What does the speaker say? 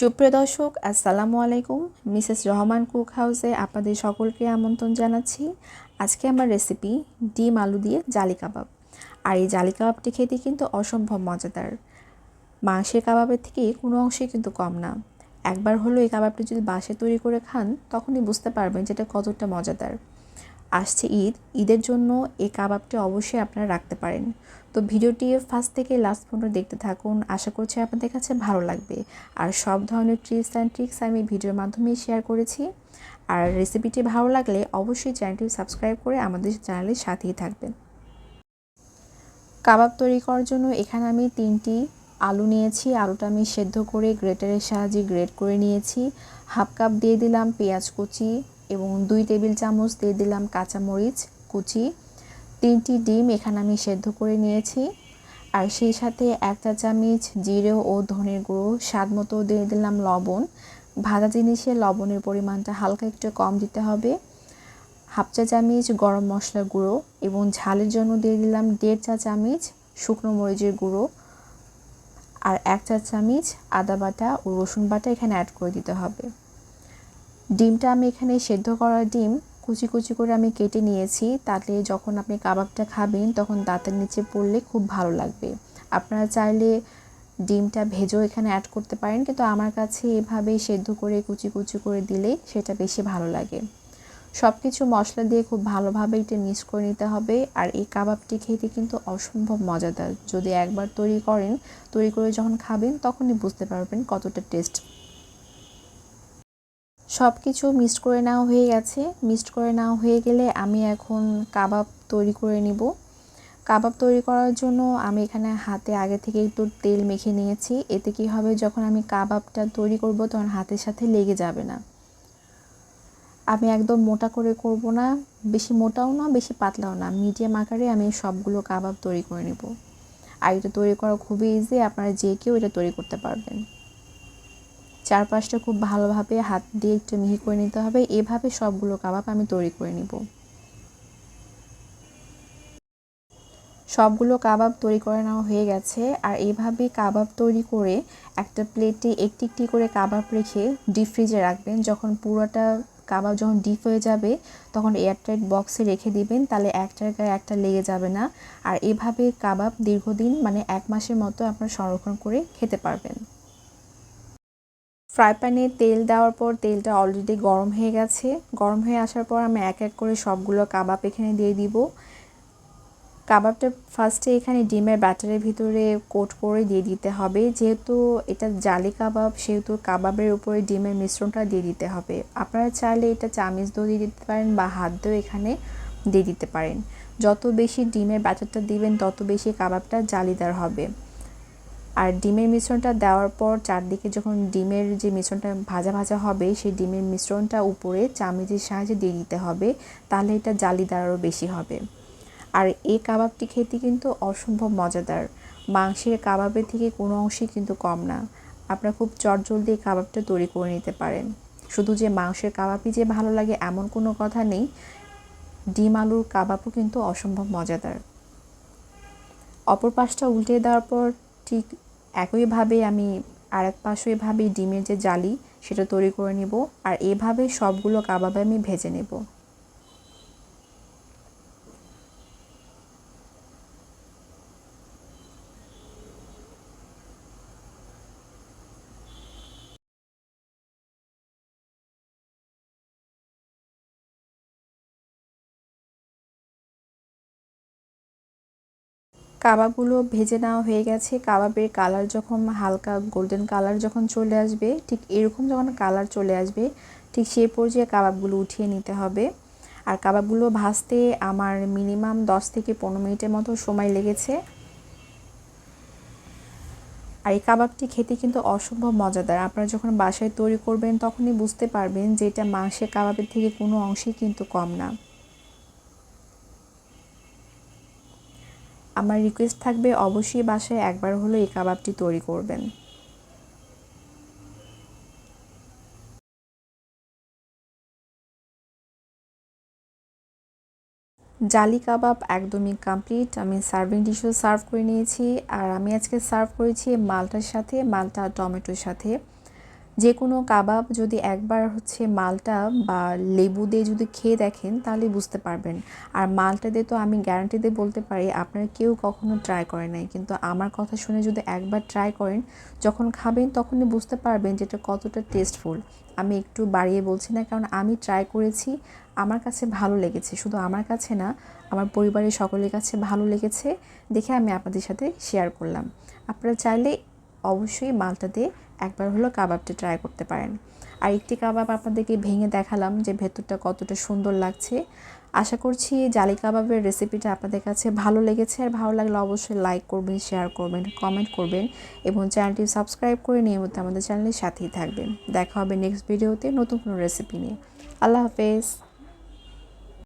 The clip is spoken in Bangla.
সুপ্রিয় দর্শক, আসসালামু আলাইকুম। মিসেস রহমান কুক হাউসে আপনাদের সকলকে আমন্ত্রণ জানাচ্ছি। আজকে আমার রেসিপি ডিম আলু দিয়ে জালি কাবাব। আর এই জালি কাবাবটি খেতে কিন্তু অসম্ভব মজাদার। মাংসের কাবাবের থেকে কোনো অংশে কিন্তু কম না। একবার হলো এই কাবাবটি যদি বাসে তৈরি করে খান, তখনই বুঝতে পারবেন যেটা কতটা মজাদার। আসছে ঈদ, ঈদের জন্য এই কাবাবটি অবশ্যই আপনারা রাখতে পারেন। তো ভিডিওটি ফার্স্ট থেকে লাস্ট পর্যন্ত দেখতে থাকুন। আশা করছি আপনাদের কাছে ভালো লাগবে। আর সব ধরনের ট্রিপস অ্যান্ড ট্রিক্স আমি ভিডিওর মাধ্যমে শেয়ার করেছি। আর রেসিপিটি ভালো লাগলে অবশ্যই চ্যানেলটি সাবস্ক্রাইব করে আমাদের চ্যানেলের সাথেই থাকবেন। কাবাব তৈরি করার জন্য এখানে আমি তিনটি আলু নিয়েছি। আলুটা আমি সেদ্ধ করে গ্রেটারের সাহায্যে গ্রেট করে নিয়েছি। হাফ কাপ দিয়ে দিলাম পেঁয়াজ কুচি। এবং দুই টেবিল চামচ দিয়ে দিলাম কাঁচামরিচ, কুচি। তিনটি ডিম এখানে আমি সেদ্ধ করে নিয়েছি। আর সেই সাথে একটা চামচ জিরে ও ধনের গুঁড়ো, স্বাদ মতো দিয়ে দিলাম লবণ। ভাজা জিনিসে লবণের পরিমাণটা হালকা একটু কম দিতে হবে। হাফ চা চামচ গরম মশলা গুঁড়ো এবং ঝালের জন্য দিয়ে দিলাম দেড় চা চামচ শুকনো মরিচের গুঁড়ো। আর এক চা চামচ আদা বাটা ও রসুন বাটা এখানে অ্যাড করে দিতে হবে। ডিমটা আমি এখানে সেদ্ধ করা ডিম কুচি কুচি করে আমি কেটে নিয়েছি। তাতে যখন আপনি কাবাবটা খাবেন, তখন দাঁতের নিচে পড়লে খুব ভালো লাগবে। আপনারা চাইলে ডিমটা ভেজেও এখানে অ্যাড করতে পারেন, কিন্তু আমার কাছে এভাবেই সেদ্ধ করে কুচি কুচি করে দিলে সেটা বেশি ভালো লাগে। সব কিছু মশলা দিয়ে খুব ভালোভাবে এটা মিক্স করে নিতে হবে। আর এই কাবাবটি খেতে কিন্তু অসম্ভব মজাদার। যদি একবার তৈরি করেন, তৈরি করে যখন খাবেন, তখনই বুঝতে পারবেন কতটা টেস্ট সব কিছু মিক্সড করে নেওয়া হয়ে গেছে। মিক্সড করে নেওয়া হয়ে গেলে আমি এখন কাবাব তৈরি করে নিব। কাবাব তৈরি করার জন্য আমি এখানে হাতে আগে থেকে একটু তেল মেখে নিয়েছি। এতে কি হবে, যখন আমি কাবাবটা তৈরি করব, তখন হাতের সাথে লেগে যাবে না। আমি একদম মোটা করে করব না। বেশি মোটাও না, বেশি পাতলাও না। মিডিয়াম আকারে আমি সবগুলো কাবাব তৈরি করে নেব। আর এটা তৈরি করা খুবই ইজি আপনারা যে কেউ এটা তৈরি করতে পারবেন। চারপাশটা খুব ভালোভাবে হাত দিয়ে একটু মিহি করে নিতে হবে। এভাবে সবগুলো কাবাব আমি তৈরি করে নিব। সবগুলো কাবাব তৈরি করে নেওয়া হয়ে গেছে। আর এভাবে কাবাব তৈরি করে একটা প্লেটে একটি একটি করে কাবাব রেখে ডিপ ফ্রিজে রাখবেন। যখন পুরোটা কাবাব যখন ডিপ হয়ে যাবে, তখন এয়ারটাইট বক্সে রেখে দিবেন। তাহলে একটার গায়ে একটা লেগে যাবে না। আর এভাবে কাবাব দীর্ঘদিন মানে এক মাসের মতো আপনার সংরক্ষণ করে খেতে পারবেন। ফ্রাই প্যানে তেল দেওয়ার পর তেলটা অলরেডি গরম হয়ে গেছে। গরম হয়ে আসার পর আমি এক এক করে সবগুলো কাবাব এখানে দিয়ে দিব। কাবাবটা ফার্স্টে এখানে ডিমের ব্যাটারের ভিতরে কোট করে দিয়ে দিতে হবে। যেহেতু এটা জালি কাবাব, সেহেতু কাবাবের উপরে ডিমের মিশ্রণটা দিয়ে দিতে হবে। আপনারা চাইলে এটা চামিচ দিয়েও দিয়ে দিতে পারেন বা হাত দিয়েও এখানে দিয়ে দিতে পারেন। যত বেশি ডিমের ব্যাটারটা দিবেন, তত বেশি কাবাবটা জালিদার হবে। আর ডিমের মিশ্রণটা দেওয়ার পর চারদিকে যখন ডিমের যে মিশ্রণটা ভাজা ভাজা হবে, সেই ডিমের মিশ্রণটা উপরে চামিচের সাহায্যে দিয়ে দিতে হবে, তাহলে এটা জালিদার আরও বেশি হবে। আর এই কাবাবটি খেতে কিন্তু অসম্ভব মজাদার। মাংসের কাবাবের থেকে কোনো অংশই কিন্তু কম না। আপনারা খুব চটজলদি এই কাবাবটা তৈরি করে নিতে পারেন। শুধু যে মাংসের কাবাবই যে ভালো লাগে এমন কোনো কথা নেই। ডিম আলুর কাবাবও কিন্তু অসম্ভব মজাদার। অপর পাশটা উল্টে দেওয়ার পর ঠিক একইভাবে আমি আর এক পাশে এভাবে ডিমের যে জালি, সেটা তৈরি করে নেব। আর এভাবে সবগুলো কাবাবে আমি ভেজে নেব। কাবাবগুলো ভেজে নেওয়া হয়ে গেছে। কাবাবের কালার যখন হালকা গোল্ডেন কালার যখন চলে আসবে, ঠিক এরকম যখন কালার চলে আসবে, ঠিক সেই পর্যায়ে কাবাবগুলো উঠিয়ে নিতে হবে। আর কাবাবগুলো ভাজতে আমার মিনিমাম দশ থেকে পনেরো মিনিটের মতো সময় লেগেছে। আর এই কাবাবটি খেতে কিন্তু অসম্ভব মজাদার। আপনারা যখন বাসায় তৈরি করবেন তখনই বুঝতে পারবেন যে এটা মাংসের কাবাবের থেকে কোনো অংশেই কিন্তু কম না। আমার রিকোয়েস্ট থাকবে অবশ্যই বাসায় একবার হলো এই কাবাবটি তৈরি করবেন। জালি কাবাব একদমই কমপ্লিট আমি সার্ভিং ডিশও সার্ভ করে নিয়েছি। আর আমি আজকে সার্ভ করেছি মালটার সাথে, মালটা টমেটোর সাথে। যে কোনো কাবাব যদি একবার হচ্ছে মালটা বা লেবু দিয়ে যদি খেয়ে দেখেন, তাহলে বুঝতে পারবেন। আর মালটা দিয়ে তো আমি গ্যারান্টি দিয়ে বলতে পারি, আপনারা কেউ কখনো ট্রাই করে নাই। কিন্তু আমার কথা শুনে যদি একবার ট্রাই করেন, যখন খাবেন তখনই বুঝতে পারবেন যেটা কতটা টেস্টফুল আমি একটু বাড়িয়ে বলছি না, কারণ আমি ট্রাই করেছি, আমার কাছে ভালো লেগেছে। শুধু আমার কাছে না, আমার পরিবারের সকলের কাছে ভালো লেগেছে, দেখে আমি আপনাদের সাথে শেয়ার করলাম। আপনারা চাইলে অবশ্যই মালটা দিয়ে একবার হলো কাবাবটা ট্রাই করতে পারেন। আর একটি কাবাব আপনাদেরকে ভেঙে দেখালাম যে ভেতরটা কতটা সুন্দর লাগছে। আশা করছি জালি কাবাবের রেসিপিটা আপনাদের কাছে ভালো লেগেছে। আর ভালো লাগলে অবশ্যই লাইক করবেন শেয়ার করবেন কমেন্ট করবেন এবং চ্যানেলটি সাবস্ক্রাইব করে নিয়মিত আমাদের চ্যানেলের সাথেই থাকবেন। দেখা হবে নেক্সট ভিডিওতে নতুন কোনো রেসিপি নিয়ে। আল্লাহ হাফেজ।